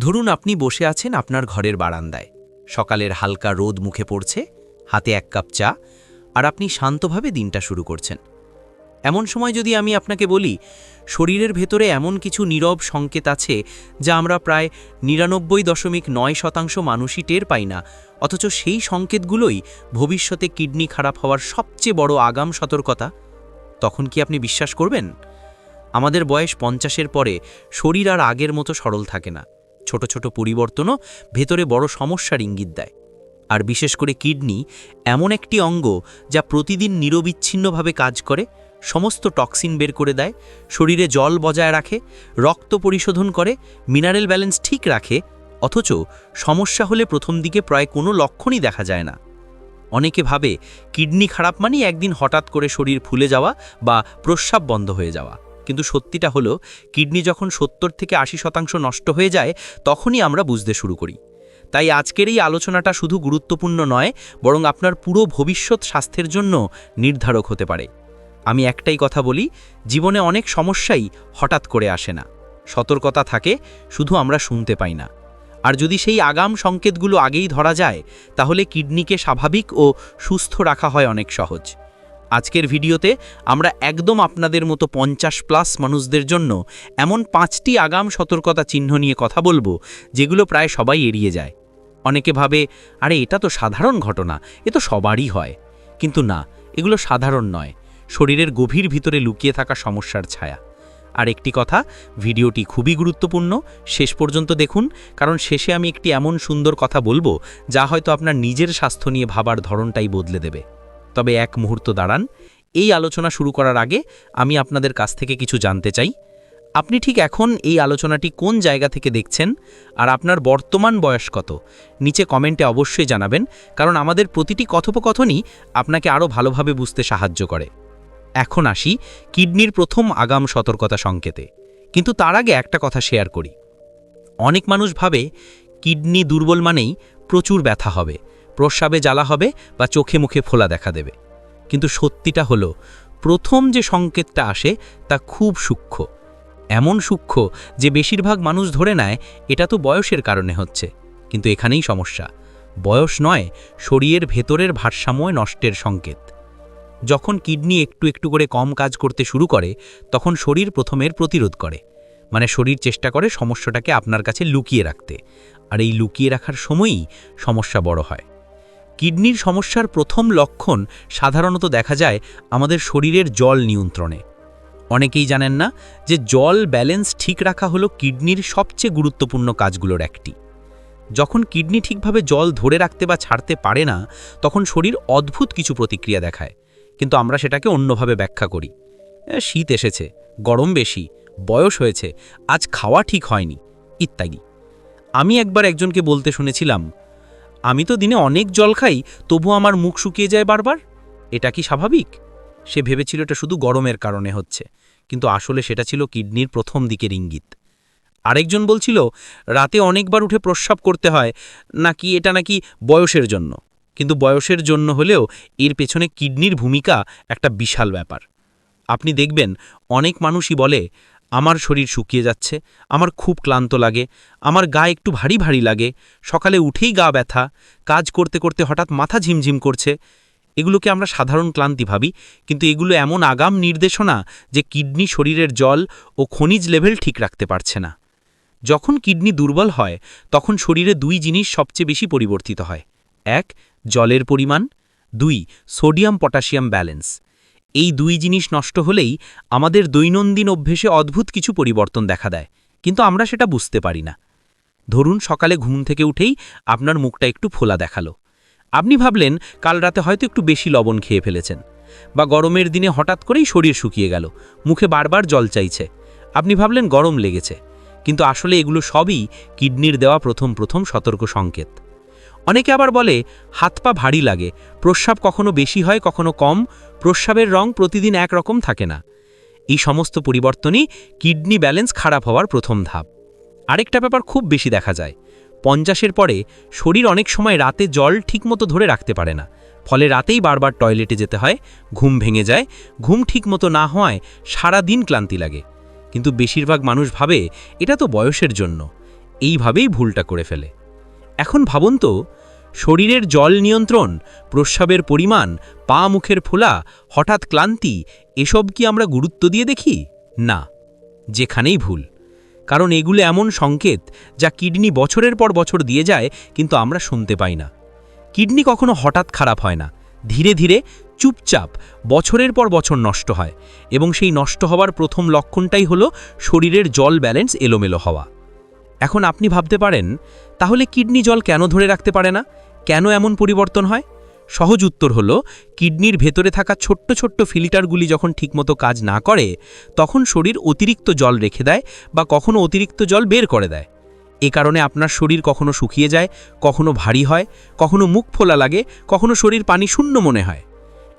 ধরুন আপনি বসে আছেন আপনার ঘরের বারান্দায়। সকালের হালকা রোদ মুখে পড়ছে, হাতে এক কাপ চা, আর আপনি শান্তভাবে দিনটা শুরু করছেন। এমন সময় যদি আমি আপনাকে বলি, শরীরের ভেতরে এমন কিছু নীরব সংকেত আছে, যা আমরা প্রায় নিরানব্বই দশমিক নয় শতাংশ মানুষই টের পাই না, অথচ সেই সংকেতগুলোই ভবিষ্যতে কিডনি খারাপ হওয়ার সবচেয়ে বড় আগাম সতর্কতা? তখন কি আপনি বিশ্বাস করবেন? আমাদের বয়স পঞ্চাশের পরে শরীর আর আগের মতো সরল থাকে না। ছোট ছোট পরিবর্তনও ভেতরে বড় সমস্যার ইঙ্গিত দেয়। আর বিশেষ করে কিডনি এমন একটি অঙ্গ যা প্রতিদিন নিরবিচ্ছিন্নভাবে কাজ করে, সমস্ত টক্সিন বের করে দেয়, শরীরে জল বজায় রাখে, রক্ত পরিশোধন করে, মিনারেল ব্যালেন্স ঠিক রাখে, অথচ সমস্যা হলে প্রথম দিকে প্রায় কোনো লক্ষণই দেখা যায় না। অনেকে ভাবে কিডনি খারাপ মানেই একদিন হঠাৎ করে শরীর ফুলে যাওয়া বা প্রস্রাব বন্ধ হয়ে যাওয়া। কিন্তু সত্যিটা হলো, কিডনি যখন সত্তর থেকে আশি শতাংশ নষ্ট হয়ে যায়, তখনই আমরা বুঝতে শুরু করি। তাই আজকের এই আলোচনাটা শুধু গুরুত্বপূর্ণ নয়, বরং আপনার পুরো ভবিষ্যৎ স্বাস্থ্যের জন্য নির্ধারক হতে পারে। আমি একটাই কথা বলি, জীবনে অনেক সমস্যাই হঠাৎ করে আসে না। সতর্কতা থাকে, শুধু আমরা শুনতে পাই না। আর যদি সেই আগাম সংকেতগুলো আগেই ধরা যায়, তাহলে কিডনিকে স্বাভাবিক ও সুস্থ রাখা হয় অনেক সহজ। আজকের ভিডিওতে আমরা একদম আপনাদের মতো পঞ্চাশ প্লাস মানুষদের জন্য এমন পাঁচটি আগাম সতর্কতা চিহ্ন নিয়ে কথা বলব, যেগুলো প্রায় সবাই এড়িয়ে যায়। অনেকে ভাবে, আরে, এটা তো সাধারণ ঘটনা, এ তো সবারই হয়। কিন্তু না, এগুলো সাধারণ নয়, শরীরের গভীর ভিতরে লুকিয়ে থাকা সমস্যার ছায়া। আর একটি কথা, ভিডিওটি খুবই গুরুত্বপূর্ণ, শেষ পর্যন্ত দেখুন, কারণ শেষে আমি একটি এমন সুন্দর কথা বলব, যা হয়তো আপনার নিজের স্বাস্থ্য নিয়ে ভাবার ধরনটাই বদলে দেবে। তবে এক মুহূর্ত দাঁড়ান। এই আলোচনা শুরু করার আগে আমি আপনাদের কাছ থেকে কিছু জানতে চাই। আপনি ঠিক এখন এই আলোচনাটি কোন জায়গা থেকে দেখছেন আর আপনার বর্তমান বয়স কত? নিচে কমেন্টে অবশ্যই জানাবেন, কারণ আমাদের প্রতিটি কথোপকথনই আপনাকে আরও ভালোভাবে বুঝতে সাহায্য করে। এখন আসি কিডনির প্রথম আগাম সতর্কতা সংকেতে। কিন্তু তার আগে একটা কথা শেয়ার করি। অনেক মানুষ ভাবে কিডনি দুর্বল মানেই প্রচুর ব্যথা হবে। প্রস্রাবে জ্বালা হবে বা চোখে মুখে ফোলা দেখা দেবে। কিন্তু সত্যিটা হলো, প্রথম যে সংকেতটা আসে তা খুব সূক্ষ্ম। এমন সূক্ষ্ম যে বেশিরভাগ মানুষ ধরে নেয়, এটা তো বয়সের কারণে হচ্ছে। কিন্তু এখানেই সমস্যা। বয়স নয়, শরীরের ভেতরের ভারসাম্য নষ্টের সংকেত। যখন কিডনি একটু একটু করে কম কাজ করতে শুরু করে, তখন শরীর প্রথমের প্রতিরোধ করে। মানে শরীর চেষ্টা করে সমস্যাটাকে আপনার কাছে লুকিয়ে রাখতে। আর এই লুকিয়ে রাখার সময়ই সমস্যা বড় হয়। কিডনির সমস্যার প্রথম লক্ষণ সাধারণত দেখা যায় আমাদের শরীরের জল নিয়ন্ত্রণে। অনেকেই জানেন না যে জল ব্যালেন্স ঠিক রাখা হলো কিডনির সবচেয়ে গুরুত্বপূর্ণ কাজগুলোর একটি। যখন কিডনি ঠিকভাবে জল ধরে রাখতে বা ছাড়তে পারে না, তখন শরীর অদ্ভুত কিছু প্রতিক্রিয়া দেখায়। কিন্তু আমরা সেটাকে অন্যভাবে ব্যাখ্যা করি। শীত এসেছে, গরম বেশি, বয়স হয়েছে, আজ খাওয়া ঠিক হয়নি, ইত্যাদি। আমি একবার একজনকে বলতে শুনেছিলাম আমি তো দিনে অনেক জল খাই, তবু আমার মুখ শুকিয়ে যায় বারবার? এটা কি স্বাভাবিক? সে ভেবেছিল এটা শুধু গরমের কারণে হচ্ছে, কিন্তু আসলে সেটা ছিল কিডনির প্রথম দিকের ইঙ্গিত। আরেকজন বলছিল, রাতে অনেকবার উঠে প্রস্রাব করতে হয়, নাকি এটা নাকি বয়সের জন্য? কিন্তু বয়সের জন্য হলেও এর পেছনে কিডনির ভূমিকা একটা বিশাল ব্যাপার। আপনি দেখবেন, অনেক মানুষই বলে আমার শরীর শুকিয়ে যাচ্ছে, আমার খুব ক্লান্ত লাগে, আমার গা একটু ভারী ভারী লাগে, সকালে উঠেই গা ব্যথা, কাজ করতে করতে হঠাৎ মাথা ঝিমঝিম করছে। এগুলোকে আমরা সাধারণ ক্লান্তি ভাবি, কিন্তু এগুলো এমন আগাম নির্দেশনা যে কিডনি শরীরের জল ও খনিজ লেভেল ঠিক রাখতে পারছে না। যখন কিডনি দুর্বল হয়, তখন শরীরে দুই জিনিস সবচেয়ে বেশি পরিবর্তিত হয়। এক, জলের পরিমাণ। দুই, সোডিয়াম পটাশিয়াম ব্যালেন্স। এই দুই জিনিস নষ্ট হলেই আমাদের দৈনন্দিন অভ্যেসে অদ্ভুত কিছু পরিবর্তন দেখা দেয়, কিন্তু আমরা সেটা বুঝতে পারি না। ধরুন, সকালে ঘুম থেকে উঠেই আপনার মুখটা একটু ফোলা দেখাল। আপনি ভাবলেন, কাল রাতে হয়তো একটু বেশি লবণ খেয়ে ফেলেছেন বা গরমের দিনে হঠাৎ করেই শরীর শুকিয়ে গেল, মুখে বারবার জল চাইছে। আপনি ভাবলেন, গরম লেগেছে, কিন্তু আসলে এগুলো সবই কিডনির দেওয়া প্রথম প্রথম সতর্ক সংকেত। অনেকে আবার বলে, হাত পা ভারী লাগে, প্রস্রাব কখনো বেশি হয়, কখনো কম প্রস্রাবের রং প্রতিদিন একরকম থাকে না। এই সমস্ত পরিবর্তনই কিডনি ব্যালেন্স খারাপ হওয়ার প্রথম ধাপ। আরেকটা ব্যাপার খুব বেশি দেখা যায়। পঞ্চাশের পরে শরীর অনেক সময় রাতে জল ঠিকমতো ধরে রাখতে পারে না। ফলে রাতেই বারবার টয়লেটে যেতে হয়, ঘুম ভেঙে যায়, ঘুম ঠিকমতো না হওয়ায় সারা দিন ক্লান্তি লাগে। কিন্তু বেশিরভাগ মানুষ ভাবে এটা তো বয়সের জন্য। এইভাবেই ভুলটা করে ফেলে। এখন ভাবুন তো শরীরের জল নিয়ন্ত্রণ, প্রস্রাবের পরিমাণ, পা মুখের ফোলা, হঠাৎ ক্লান্তি, এসব কি আমরা গুরুত্ব দিয়ে দেখি? না, যেখানেই ভুল। কারণ এগুলো এমন সংকেত যা কিডনি বছরের পর বছর দিয়ে যায়, কিন্তু আমরা শুনতে পাই না। কিডনি কখনো হঠাৎ খারাপ হয় না। ধীরে ধীরে চুপচাপ বছরের পর বছর নষ্ট হয় এবং সেই নষ্ট হওয়ার প্রথম লক্ষণটাই হলো শরীরের জল ব্যালেন্স এলোমেলো হওয়া। এখন আপনি ভাবতে পারেন, তাহলে কিডনি জল কেন ধরে রাখতে পারে না? কেন এমন পরিবর্তন হয়? সহজ উত্তর হলো, কিডনির ভেতরে থাকা ছোট্ট ছোট্ট ফিল্টারগুলি যখন ঠিকমতো কাজ না করে, তখন শরীর অতিরিক্ত জল রেখে দেয় বা কখনো অতিরিক্ত জল বের করে দেয়। এ কারণে আপনার শরীর কখনো শুকিয়ে যায়, কখনো ভারী হয়, কখনো মুখ ফোলা লাগে, কখনো শরীর পানি শূন্য মনে হয়।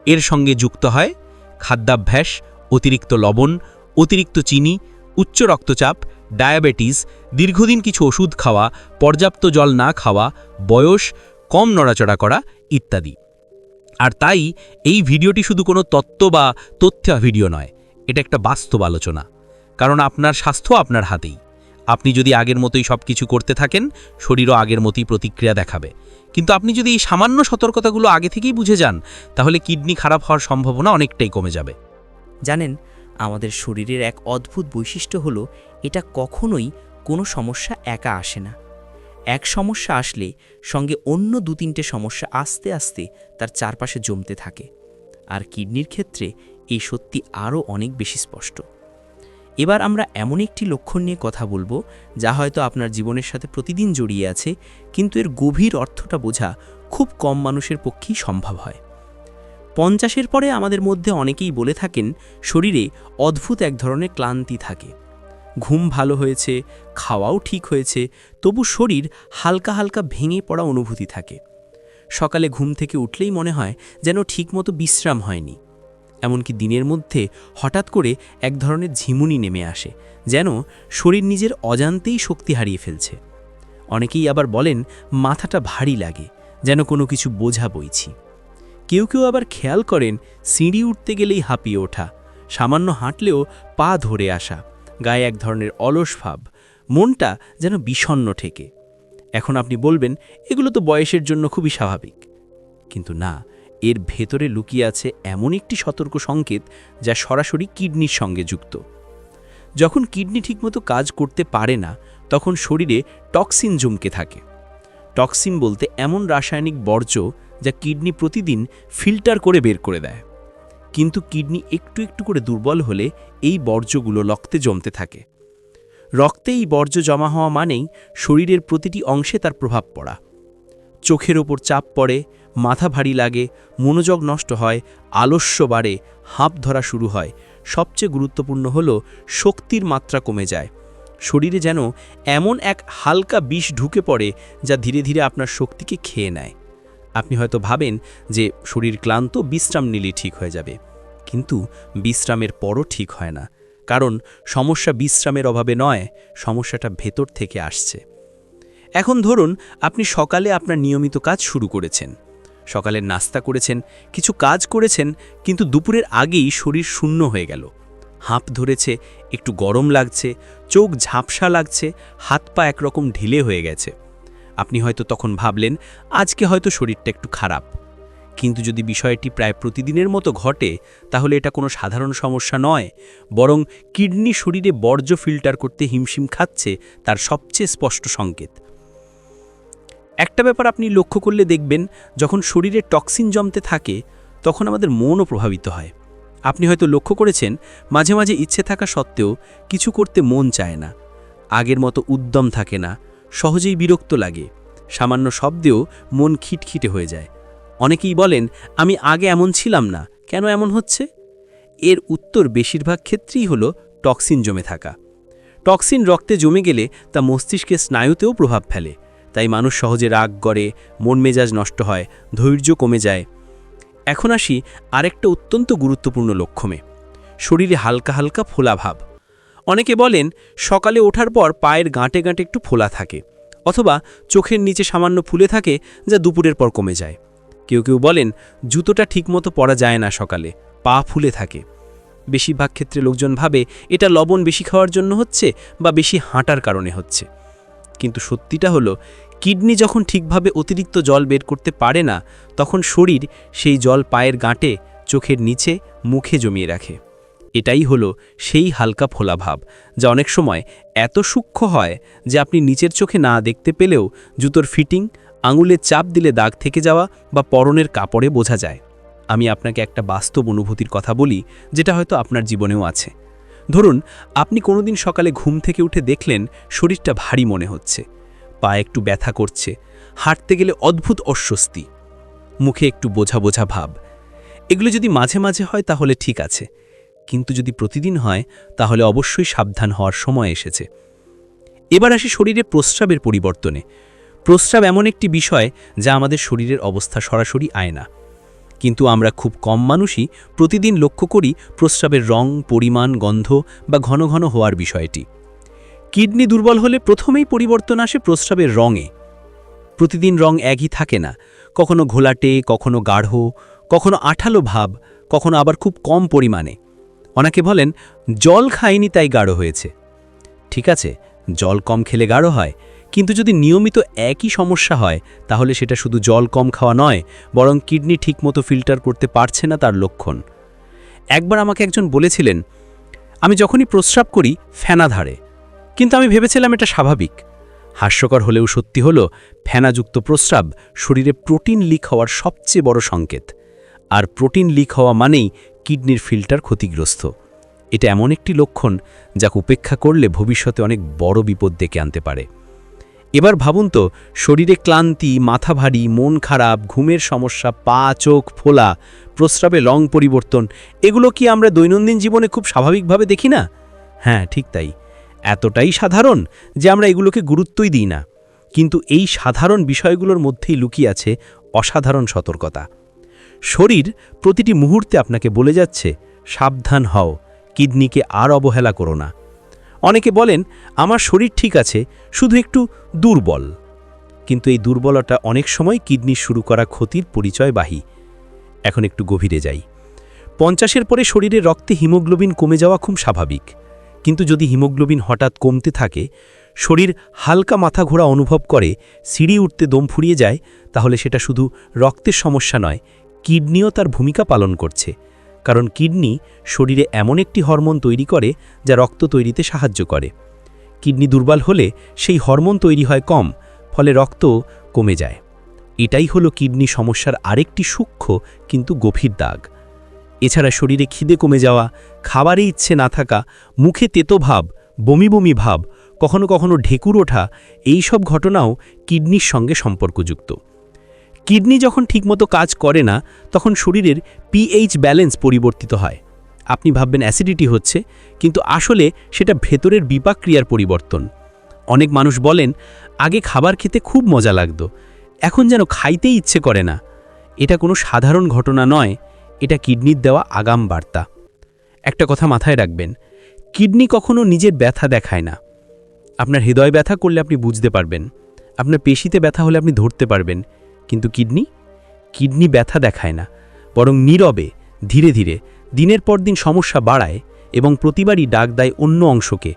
এর সঙ্গে যুক্ত হয়, খাদ্যাভ্যাস, অতিরিক্ত লবণ, অতিরিক্ত চিনি, উচ্চ রক্তচাপ, ডায়াবেটিস, দীর্ঘদিন কিছু ওষুধ খাওয়া, পর্যাপ্ত জল না খাওয়া, বয়স কম নড়াচড়া করা ইত্যাদি। আর তাই এই ভিডিওটি শুধু কোনো তত্ত্ব বা তথ্য ভিডিও নয়, এটা একটা বাস্তব আলোচনা। কারণ আপনার স্বাস্থ্য আপনার হাতেই। আপনি যদি আগের মতোই সব কিছু করতে থাকেন, শরীরও আগের মতোই প্রতিক্রিয়া দেখাবে। কিন্তু আপনি যদি এই সামান্য সতর্কতাগুলো আগে থেকেই বুঝে যান, তাহলে কিডনি খারাপ হওয়ার সম্ভাবনা অনেকটাই কমে যাবে। জানেন, আমাদের শরীরের এক অদ্ভুত বৈশিষ্ট্য হলো, এটা কখনোই কোনো সমস্যা একা আসে না। এক সমস্যা আসলে সঙ্গে অন্য দু তিনটে সমস্যা আস্তে আস্তে তার চারপাশে জমতে থাকে। আর কিডনির ক্ষেত্রে এই সত্যি আরও অনেক বেশি স্পষ্ট। এবার আমরা এমন একটি লক্ষণ নিয়ে কথা বলব যা হয়তো আপনার জীবনের সাথে প্রতিদিন জড়িয়ে আছে, কিন্তু এর গভীর অর্থটা বোঝা খুব কম মানুষের পক্ষেই সম্ভব হয়। পঞ্চাশের পরে আমাদের মধ্যে অনেকেই বলে থাকেন, শরীরে অদ্ভুত এক ধরনের ক্লান্তি থাকে। ঘুম ভালো হয়েছে, খাওয়াও ঠিক হয়েছে, তবু শরীর হালকা হালকা ভেঙে পড়া অনুভূতি থাকে। সকালে ঘুম থেকে উঠলেই মনে হয় যেন ঠিকমতো বিশ্রাম হয়নি। এমনকি দিনের মধ্যে হঠাৎ করে এক ধরনের ঝিমুনি নেমে আসে, যেন শরীর নিজের অজান্তেই শক্তি হারিয়ে ফেলছে। অনেকেই আবার বলেন, মাথাটা ভারী লাগে, যেন কোনো কিছু বোঝা বইছি। কেউ কেউ আবার খেয়াল করেন, সিঁড়ি উঠতে গেলেই হাঁপিয়ে ওঠা, সামান্য হাঁটলেও পা ধরে আসা। গায়ে এক ধরনের অলস ভাব, মনটা যেন বিষণ্ণ ঠেকে। এখন আপনি বলবেন, এগুলো তো বয়সের জন্য খুবই স্বাভাবিক। কিন্তু না, এর ভেতরে লুকিয়ে আছে এমন একটি সতর্ক সংকেত যা সরাসরি কিডনির সঙ্গে যুক্ত। যখন কিডনি ঠিকমতো কাজ করতে পারে না, তখন শরীরে টক্সিন জমকে থাকে। টক্সিন বলতে এমন রাসায়নিক বর্জ্য যা কিডনি প্রতিদিন ফিল্টার করে বের করে দেয়। কিন্তু কিডনি একটু একটু করে দুর্বল হলে এই বর্জ্যগুলো রক্তে জমতে থাকে। রক্তে এই বর্জ্য জমা হওয়া মানেই শরীরের প্রতিটি অংশে তার প্রভাব পড়া। চোখের ওপর চাপ পড়ে, মাথা ভারী লাগে, মনোযোগ নষ্ট হয়, আলস্য বাড়ে, হাঁপ ধরা শুরু হয়। সবচেয়ে গুরুত্বপূর্ণ হল শক্তির মাত্রা কমে যায়। শরীরে যেন এমন এক হালকা বিষ ঢুকে পড়ে যা ধীরে ধীরে আপনার শক্তিকে খেয়ে নেয়। আপনি হয়তো ভাবেন যে শরীর ক্লান্ত, বিশ্রাম নিলেই ঠিক হয়ে যাবে। কিন্তু বিশ্রামের পরও ঠিক হয় না। কারণ সমস্যা বিশ্রামের অভাবে নয়, সমস্যাটা ভেতর থেকে আসছে। এখন ধরুন, আপনি সকালে আপনার নিয়মিত কাজ শুরু করেছেন। সকালে নাস্তা করেছেন, কিছু কাজ করেছেন, কিন্তু দুপুরের আগেই শরীর শূন্য হয়ে গেল। হাঁপ ধরেছে, একটু গরম লাগছে, চোখ ঝাপসা লাগছে, হাত পা একরকম ঢিলে হয়ে গেছে। আপনি হয়তো তখন ভাবলেন, আজকে হয়তো শরীরটা একটু খারাপ। কিন্তু যদি বিষয়টি প্রায় প্রতিদিনের মতো ঘটে, তাহলে এটা কোনো সাধারণ সমস্যা নয়। বরং কিডনি শরীরে বর্জ্য ফিল্টার করতে হিমশিম খাচ্ছে তার সবচেয়ে স্পষ্ট সংকেত। একটা ব্যাপার আপনি লক্ষ্য করলে দেখবেন, যখন শরীরে টক্সিন জমতে থাকে, তখন আমাদের মনও প্রভাবিত হয়। আপনি হয়তো লক্ষ্য করেছেন, মাঝে মাঝে ইচ্ছে থাকা সত্ত্বেও কিছু করতে মন চায় না। আগের মতো উদ্যম থাকে না। সহজেই বিরক্ত লাগে। সামান্য শব্দেও মন খিটখিটে হয়ে যায়। অনেকেই বলেন, আমি আগে এমন ছিলাম না, কেন এমন হচ্ছে? এর উত্তর বেশিরভাগ ক্ষেত্রেই হলো টক্সিন জমে থাকা। টক্সিন রক্তে জমে গেলে তা মস্তিষ্কের স্নায়ুতেও প্রভাব ফেলে। তাই মানুষ সহজে রাগ করে, মন মেজাজ নষ্ট হয়, ধৈর্য কমে যায়। এখন আসি আরেকটা অত্যন্ত গুরুত্বপূর্ণ লক্ষ্যমে শরীরে হালকা হালকা ফোলা ভাব। অনেকে বলেন, সকালে ওঠার পর পায়ের গাঁটে গাঁটে একটু ফোলা থাকে, অথবা চোখের নিচে সামান্য ফুলে থাকে যা দুপুরের পর কমে যায়। কেউ কেউ বলেন, জুতোটা ঠিকমতো পরা যায় না সকালে, পা ফুলে থাকে। বেশিরভাগ ক্ষেত্রে লোকজন ভাবে, এটা লবণ বেশি খাওয়ার জন্য হচ্ছে বা বেশি হাঁটার কারণে হচ্ছে। কিন্তু সত্যিটা হলো, কিডনি যখন ঠিকভাবে অতিরিক্ত জল বের করতে পারে না, তখন শরীর সেই জল পায়ের গাঁটে, চোখের নিচে, মুখে জমিয়ে রাখে। এটাই হলো সেই হালকা ফোলা ভাব, যা অনেক সময় এত সূক্ষ্ম হয় যে আপনি নিচের চোখে না দেখতে পেলেও জুতোর ফিটিং আঙুলে চাপ দিলে দাগ থেকে যাওয়া বা পরনের কাপড়ে বোঝা যায়। আমি আপনাকে একটা বাস্তব অনুভূতির কথা বলি, যেটা হয়তো আপনার জীবনেও আছে। ধরুন, আপনি কোনোদিন সকালে ঘুম থেকে উঠে দেখলেন শরীরটা ভারী মনে হচ্ছে, পা একটু ব্যথা করছে, হাঁটতে গেলে অদ্ভুত অস্বস্তি, মুখে একটু বোঝা বোঝা ভাব। এগুলো যদি মাঝে মাঝে হয় তাহলে ঠিক আছে কিন্তু যদি প্রতিদিন হয়, তাহলে অবশ্যই সাবধান হওয়ার সময় এসেছে। এবার আসি শরীরে প্রস্রাবের পরিবর্তনে। প্রস্রাব এমন একটি বিষয় যা আমাদের শরীরের অবস্থা সরাসরি আয় না। কিন্তু আমরা খুব কম মানুষই প্রতিদিন লক্ষ্য করি প্রস্রাবের রং, পরিমাণ, গন্ধ বা ঘন ঘন হওয়ার বিষয়টি। কিডনি দুর্বল হলে প্রথমেই পরিবর্তন আসে প্রস্রাবের রঙে। প্রতিদিন রং একই থাকে না। কখনো ঘোলাটে, কখনো গাঢ়, কখনো আঠালো ভাব, কখনো আবার খুব কম পরিমাণে। অনেকে বলেন, জল খায়নি তাই গাঢ় হয়েছে। ঠিক আছে, জল কম খেলে গাঢ় হয়, কিন্তু যদি নিয়মিত একই সমস্যা হয়, তাহলে সেটা শুধু জল কম খাওয়া নয়, বরং কিডনি ঠিকমতো ফিল্টার করতে পারছে না তার লক্ষণ। একবার আমাকে একজন বলেছিলেন, আমি যখনই প্রস্রাব করি, ফেনা ধারে। কিন্তু আমি ভেবেছিলাম এটা স্বাভাবিক। হাস্যকর হলেও সত্যি হল, ফেনাযুক্ত প্রস্রাব শরীরে প্রোটিন লিক হওয়ার সবচেয়ে বড় সংকেত। আর প্রোটিন লিক হওয়া মানেই কিডনির ফিল্টার ক্ষতিগ্রস্ত। এটা এমন একটি লক্ষণ যাকে উপেক্ষা করলে ভবিষ্যতে অনেক বড় বিপদ ডেকে আনতে পারে। এবার ভাবুন তো, শরীরে ক্লান্তি, মাথা ভারী, মন খারাপ, ঘুমের সমস্যা, পা, চোখ ফোলা, প্রস্রাবে লং পরিবর্তন, এগুলো কি আমরা দৈনন্দিন জীবনে খুব স্বাভাবিকভাবে দেখি না? হ্যাঁ ঠিক তাই। এতটাই সাধারণ যে আমরা এগুলোকে গুরুত্বই দিই না। কিন্তু এই সাধারণ বিষয়গুলোর মধ্যেই লুকিয়ে আছে অসাধারণ সতর্কতা। শরীর প্রতিটি মুহূর্তে আপনাকে বলে যাচ্ছে, সাবধান হও, কিডনিকে আর অবহেলা করো না। অনেকে বলেন, আমার শরীর ঠিক আছে, শুধু একটু দুর্বল। কিন্তু এই দুর্বলতা অনেক সময় কিডনি শুরু করা ক্ষতির পরিচয়বাহী। এখন একটু গভীরে যাই। পঞ্চাশের পরে শরীরে রক্তে হিমোগ্লোবিন কমে যাওয়া খুব স্বাভাবিক। কিন্তু যদি হিমোগ্লোবিন হঠাৎ কমতে থাকে, শরীর হালকা মাথা ঘোরা অনুভব করে, সিঁড়ি উঠতে দম ফুরিয়ে যায়, তাহলে সেটা শুধু রক্তের সমস্যা নয় কিডনিও তার ভূমিকা পালন করছে, কারণ কিডনি শরীরে এমন একটি হরমোন তৈরি করে যা রক্ত তৈরিতে সাহায্য করে। কিডনি দুর্বল হলে সেই হরমোন তৈরি হয় কম, ফলে রক্ত কমে যায়। এটাই হলো কিডনি সমস্যার আরেকটি সূক্ষ্ম কিন্তু গভীর দাগ। এছাড়া শরীরে খিদে কমে যাওয়া, খাবারে ইচ্ছে না থাকা, মুখে তেতো ভাব, বমি বমি ভাব, কখনো কখনো ঢেকুর ওঠা, এইসব ঘটনাও কিডনির সঙ্গে সম্পর্কযুক্ত। কিডনি যখন ঠিকমতো কাজ করে না, তখন শরীরের পিএইচ ব্যালেন্স পরিবর্তিত হয়। আপনি ভাববেন অ্যাসিডিটি হচ্ছে, কিন্তু আসলে সেটা ভেতরের বিপাক ক্রিয়ার পরিবর্তন। অনেক মানুষ বলেন, আগে খাবার খেতে খুব মজা লাগতো, এখন যেন খাইতেই ইচ্ছে করে না। এটা কোনো সাধারণ ঘটনা নয়, এটা কিডনির দেওয়া আগাম বার্তা। একটা কথা মাথায় রাখবেন, কিডনি কখনো নিজের ব্যথা দেখায় না। আপনার হৃদয় ব্যথা করলে আপনি বুঝতে পারবেন, আপনার পেশিতে ব্যথা হলে আপনি ধরতে পারবেন কিন্তু কিডনি? কিডনি ব্যথা দেখায় না, বরং নীরবে, ধীরে ধীরে, দিনের পর দিন সমস্যা বাড়ায় এবং প্রতিবারই ডাক দেয় অন্য অংশকে।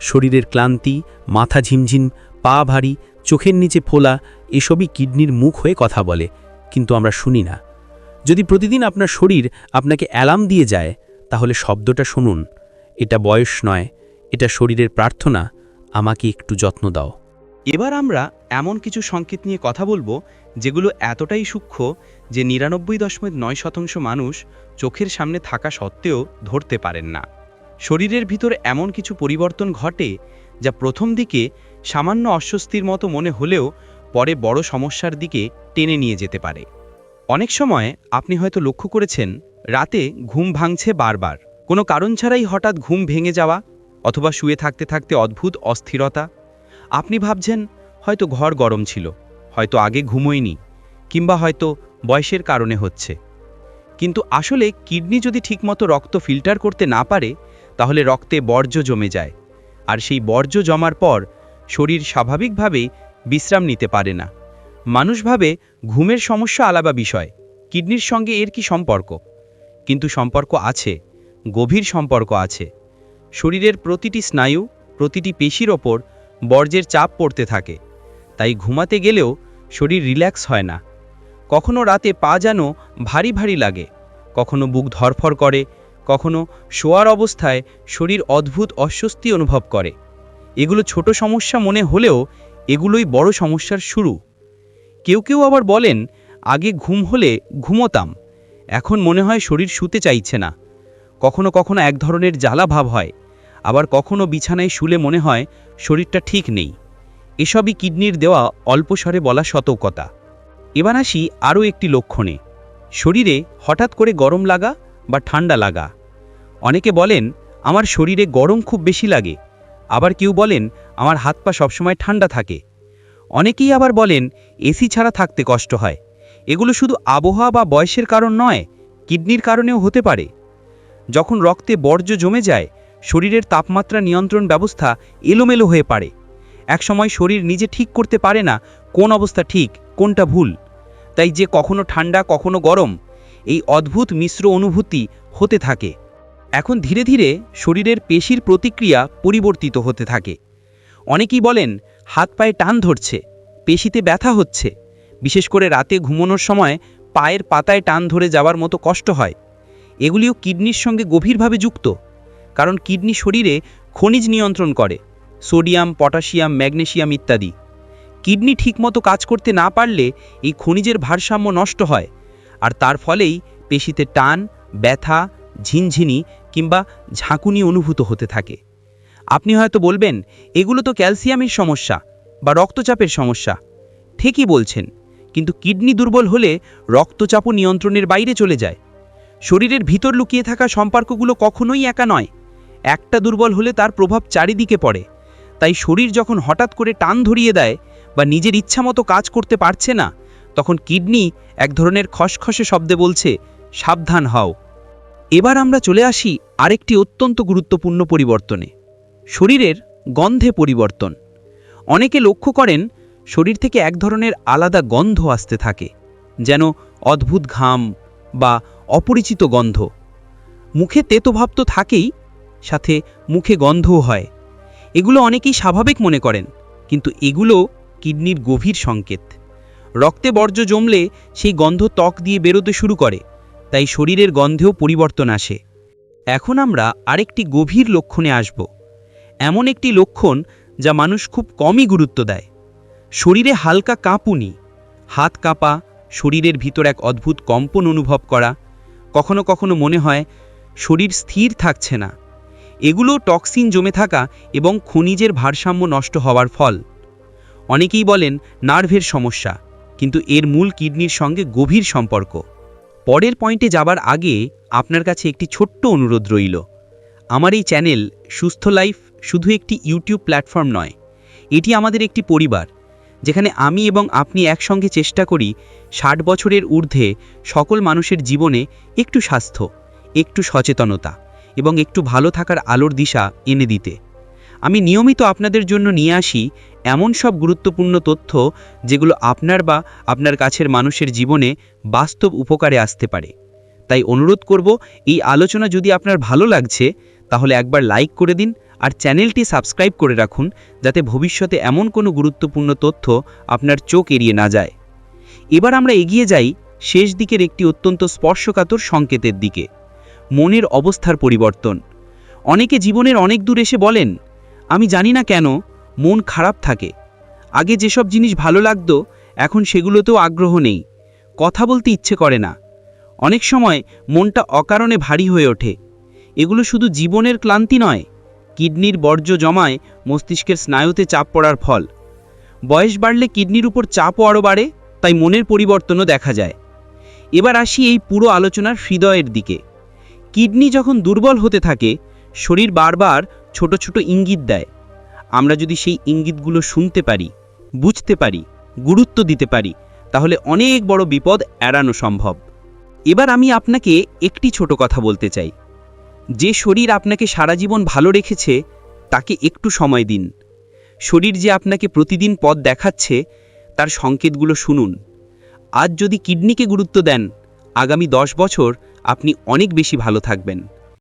শরীরের ক্লান্তি, মাথা ঝিমঝিম, পা ভারী, চোখের নিচে ফোলা, এসবই কিডনির মুখ হয়ে কথা বলে, কিন্তু আমরা শুনি না। যদি প্রতিদিন আপনার শরীর আপনাকে অ্যালার্ম দিয়ে যায়, তাহলে শব্দটা শুনুন। এটা বয়স নয়, এটা শরীরের প্রার্থনা, আমাকে একটু যত্ন দাও। এবার আমরা এমন কিছু সংকেত নিয়ে কথা বলব যেগুলো এতটাই সূক্ষ্ম যে নিরানব্বই দশমিক নয় শতাংশ মানুষ চোখের সামনে থাকা সত্ত্বেও ধরতে পারেন না। শরীরের ভিতর এমন কিছু পরিবর্তন ঘটে যা প্রথম দিকে সামান্য অস্বস্তির মতো মনে হলেও পরে বড় সমস্যার দিকে টেনে নিয়ে যেতে পারে। অনেক সময় আপনি হয়তো লক্ষ্য করেছেন, রাতে ঘুম ভাঙছে বারবার। কোনো কারণ ছাড়াই হঠাৎ ঘুম ভেঙে যাওয়া অথবা শুয়ে থাকতে থাকতে অদ্ভুত অস্থিরতা আপনি ভাবছেন, হয়তো ঘর গরম ছিল, হয়তো আগে ঘুমোয়নি, কিংবা হয়তো বয়সের কারণে হচ্ছে। কিন্তু আসলে কিডনি যদি ঠিকমতো রক্ত ফিল্টার করতে না পারে, তাহলে রক্তে বর্জ্য জমে যায়, আর সেই বর্জ্য জমার পর শরীর স্বাভাবিকভাবেই বিশ্রাম নিতে পারে না। মানুষ ভাবে ঘুমের সমস্যা আলাদা বিষয়, কিডনির সঙ্গে এর কি সম্পর্ক? কিন্তু সম্পর্ক আছে, গভীর সম্পর্ক আছে। শরীরের প্রতিটি স্নায়ু, প্রতিটি পেশির ওপর বর্জ্যের চাপ পড়তে থাকে। তাই ঘুমাতে গেলেও শরীর রিল্যাক্স হয় না। কখনো রাতে পা যেন ভারী ভারী লাগে, কখনো বুক ধরফর করে, কখনো শোয়ার অবস্থায় শরীর অদ্ভুত অস্বস্তি অনুভব করে। এগুলো ছোট সমস্যা মনে হলেও এগুলোই বড় সমস্যার শুরু। কেউ কেউ আবার বলেন, আগে ঘুম হলে ঘুমোতাম, এখন মনে হয় শরীর শুতে চাইছে না। কখনো কখনো এক ধরনের জ্বালা ভাব হয়, আবার কখনো বিছানায় শুলে মনে হয় শরীরটা ঠিক নেই। এসবই কিডনির দেওয়া অল্প স্বরে বলা সতর্কতা। এবার আসি আরও একটি লক্ষণে। শরীরে হঠাৎ করে গরম লাগা বা ঠান্ডা লাগা। অনেকে বলেন, আমার শরীরে গরম খুব বেশি লাগে। আবার কেউ বলেন, আমার হাত পা সবসময় ঠান্ডা থাকে। অনেকেই আবার বলেন, এসি ছাড়া থাকতে কষ্ট হয়। এগুলো শুধু আবহাওয়া বা বয়সের কারণ নয়, কিডনির কারণেও হতে পারে। যখন রক্তে বর্জ্য জমে যায় শরীরের তাপমাত্রা নিয়ন্ত্রণ ব্যবস্থা এলোমেলো হয়ে পারে। একসময় শরীর নিজে ঠিক করতে পারে না কোন অবস্থা ঠিক, কোনটা ভুল। তাই যে কখনো ঠান্ডা, কখনো গরম, এই অদ্ভুত মিশ্র অনুভূতি হতে থাকে। এখন ধীরে ধীরে শরীরের পেশির প্রতিক্রিয়া পরিবর্তিত হতে থাকে। অনেকেই বলেন, হাত পায়ে টান ধরছে, পেশিতে ব্যথা হচ্ছে। বিশেষ করে রাতে ঘুমানোর সময় পায়ের পাতায় টান ধরে যাওয়ার মতো কষ্ট হয়। এগুলিও কিডনির সঙ্গে গভীরভাবে যুক্ত। কারণ কিডনি শরীরে খনিজ নিয়ন্ত্রণ করে, সোডিয়াম, পটাশিয়াম, ম্যাগনেশিয়াম ইত্যাদি। কিডনি ঠিকমতো কাজ করতে না পারলে এই খনিজের ভারসাম্য নষ্ট হয়, আর তার ফলেই পেশিতে টান, ব্যথা, ঝিনঝিনি কিংবা ঝাঁকুনি অনুভূত হতে থাকে। আপনি হয়তো বলবেন, এগুলো তো ক্যালসিয়ামের সমস্যা বা রক্তচাপের সমস্যা। ঠিকই বলছেন, কিন্তু কিডনি দুর্বল হলে রক্তচাপও নিয়ন্ত্রণের বাইরে চলে যায়। শরীরের ভিতর লুকিয়ে থাকা সম্পর্কগুলো কখনোই একা নয়। একটা দুর্বল হলে তার প্রভাব চারিদিকে পড়ে। তাই শরীর যখন হঠাৎ করে টান ধরিয়ে দেয় বা নিজের ইচ্ছামতো কাজ করতে পারছে না, তখন কিডনি এক ধরনের খসখসে শব্দে বলছে, সাবধান হও। এবার আমরা চলে আসি আরেকটি অত্যন্ত গুরুত্বপূর্ণ পরিবর্তনে, শরীরের গন্ধে পরিবর্তন। অনেকে লক্ষ্য করেন, শরীর থেকে এক ধরনের আলাদা গন্ধ আসতে থাকে, যেন অদ্ভুত ঘাম বা অপরিচিত গন্ধ। মুখে তেতোভাব তো থাকেই সাথে মুখে গন্ধও হয়। এগুলো অনেকেই স্বাভাবিক মনে করেন, কিন্তু এগুলো কিডনির গভীর সংকেত। রক্তে বর্জ্য জমলে সেই গন্ধ ত্বক দিয়ে বেরোতে শুরু করে, তাই শরীরের গন্ধেও পরিবর্তন আসে। এখন আমরা আরেকটি গভীর লক্ষণে আসব। এমন একটি লক্ষণ যা মানুষ খুব কমই গুরুত্ব দেয়। শরীরে হালকা কাঁপুনি, হাত কাঁপা, শরীরের ভিতর এক অদ্ভুত কম্পন অনুভব করা, কখনো কখনো মনে হয় শরীর স্থির থাকছে না। এগুলো টক্সিন জমে থাকা এবং খনিজের ভারসাম্য নষ্ট হওয়ার ফল। অনেকেই বলেন নার্ভের সমস্যা, কিন্তু এর মূল কিডনির সঙ্গে গভীর সম্পর্ক। পরের পয়েন্টে যাবার আগে আপনার কাছে একটি ছোট্ট অনুরোধ রইল। আমার এই চ্যানেল সুস্থ লাইফ শুধু একটি ইউটিউব প্ল্যাটফর্ম নয়, এটি আমাদের একটি পরিবার, যেখানে আমি এবং আপনি একসঙ্গে চেষ্টা করি ষাট বছরের ঊর্ধ্বে সকল মানুষের জীবনে একটু স্বাস্থ্য, একটু সচেতনতা। এবং একটু ভালো থাকার আলোর দিশা এনে দিতে। আমি নিয়মিত আপনাদের জন্য নিয়ে আসি এমন সব গুরুত্বপূর্ণ তথ্য যেগুলো আপনার বা আপনার কাছের মানুষের জীবনে বাস্তব উপকারে আসতে পারে। তাই অনুরোধ করব, এই আলোচনা যদি আপনার ভালো লাগছে, তাহলে একবার লাইক করে দিন আর চ্যানেলটি সাবস্ক্রাইব করে রাখুন, যাতে ভবিষ্যতে এমন কোনো গুরুত্বপূর্ণ তথ্য আপনার চোখ এড়িয়ে না যায়। এবার আমরা এগিয়ে যাই শেষ দিকের একটি অত্যন্ত স্পর্শকাতর সংকেতের দিকে। মনের অবস্থার পরিবর্তন। অনেকে জীবনের অনেক দূর এসে বলেন, আমি জানি না কেন মন খারাপ থাকে। আগে যেসব জিনিস ভালো লাগতো, এখন সেগুলোতেও আগ্রহ নেই। কথা বলতে ইচ্ছে করে না। অনেক সময় মনটা অকারণে ভারী হয়ে ওঠে। এগুলো শুধু জীবনের ক্লান্তি নয়, কিডনির বর্জ্য জমায় মস্তিষ্কের স্নায়ুতে চাপ পড়ার ফল। বয়স বাড়লে কিডনির উপর চাপও আরও বাড়ে, তাই মনের পরিবর্তনও দেখা যায়। এবার আসি এই পুরো আলোচনার হৃদয়ের দিকে। কিডনি যখন দুর্বল হতে থাকে, শরীর বারবার ছোট ছোট ইঙ্গিত দেয়। আমরা যদি সেই ইঙ্গিতগুলো শুনতে পারি, বুঝতে পারি, গুরুত্ব দিতে পারি, তাহলে অনেক বড় বিপদ এড়ানো সম্ভব। এবার আমি আপনাকে একটি ছোট কথা বলতে চাই। যে শরীর আপনাকে সারা জীবন ভালো রেখেছে, তাকে একটু সময় দিন। শরীর যে আপনাকে প্রতিদিন পথ দেখাচ্ছে, তার সংকেতগুলো শুনুন। আজ যদি কিডনিকে গুরুত্ব দেন আগামী দশ বছর আপনি অনেক বেশি ভালো থাকবেন।